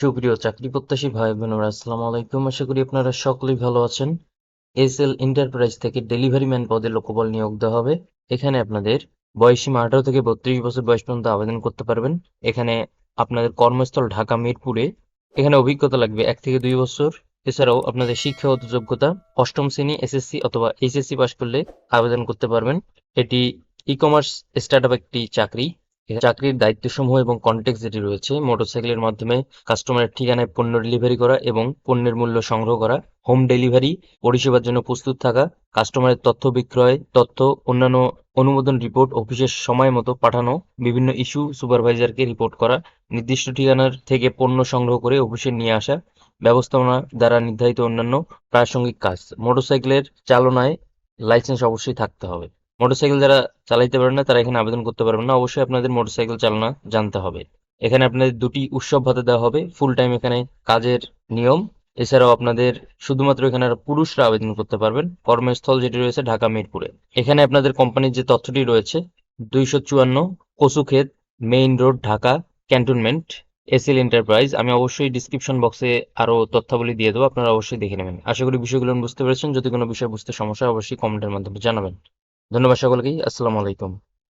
সুপ্রিয় চাকরি প্রত্যাশী ভাই বোনেরা আসসালামু আলাইকুম। আশা করি আপনারা সকলেই ভালো আছেন। এস এল এন্টারপ্রাইজ থেকে ডেলিভারি ম্যান পদে লোকবল নিয়োগ দেওয়া হবে। এখানে আপনাদের বয়সীমা আঠারো থেকে বত্রিশ বছর বয়স পর্যন্ত আবেদন করতে পারবেন। এখানে আপনাদের কর্মস্থল ঢাকা মিরপুরে। এখানে অভিজ্ঞতা লাগবে এক থেকে দুই বছর। এছাড়াও আপনাদের শিক্ষাগত যোগ্যতা, অষ্টম শ্রেণি, এসএসসি অথবা এইচএসসি পাশ করলে আবেদন করতে পারবেন। এটি ই কমার্স স্টার্টআপ একটি চাকরি। চাকরির দায়িত্বসমূহ এবং কন্টেক্ট যেটি রয়েছে মোটরসাইকেলের মাধ্যমে কাস্টমারের ঠিকানায় পণ্য ডেলিভারি করা এবং পণ্যের মূল্য সংগ্রহ করা হোম ডেলিভারি পরিষেবার জন্য প্রস্তুত থাকা কাস্টমারের তথ্য বিক্রয়, তথ্য অন্যান্য অনুমোদন রিপোর্ট অফিসের সময় মতো পাঠানো, বিভিন্ন ইস্যু সুপারভাইজারকে রিপোর্ট করা, নির্দিষ্ট ঠিকানার থেকে পণ্য সংগ্রহ করে অফিসে নিয়ে আসা, ব্যবস্থাপনা দ্বারা নির্ধারিত অন্যান্য প্রাসঙ্গিক কাজ। মোটরসাইকেলের চালনায় লাইসেন্স অবশ্যই থাকতে হবে। মোটরসাইকেল যারা চালাইতে পারেন না, তারা এখানে আবেদন করতে পারবেন না। অবশ্যই আপনাদের মোটরসাইকেল চালনা জানতে হবে। এখানে আপনাদের দুটি উৎসব ভাতা দেওয়া হবে। ফুল টাইম এখানে কাজের নিয়ম। এছাড়াও আপনাদের শুধুমাত্র এখানে পুরুষরা আবেদন করতে পারবেন। কর্মস্থল যেটি রয়েছে ঢাকা মিরপুরে। এখানে আপনাদের কোম্পানির যে তথ্যটি রয়েছে, দুইশো চুয়ান্ন Kachukhet main road, Dhaka cantonment, SL enterprise. আমি অবশ্যই ডিসক্রিপশন বক্সে আরও তথ্যাবলী দিয়ে দেবো। আপনারা অবশ্যই দেখে নেবেন। আশা করি বিষয়গুলো বুঝতে পেরেছেন। যদি কোনো বিষয় বুঝতে সমস্যা অবশ্যই কমেন্টের মাধ্যমে জানাবেন। ধন্যবাদ সকলকেই। আসসালামু আলাইকুম।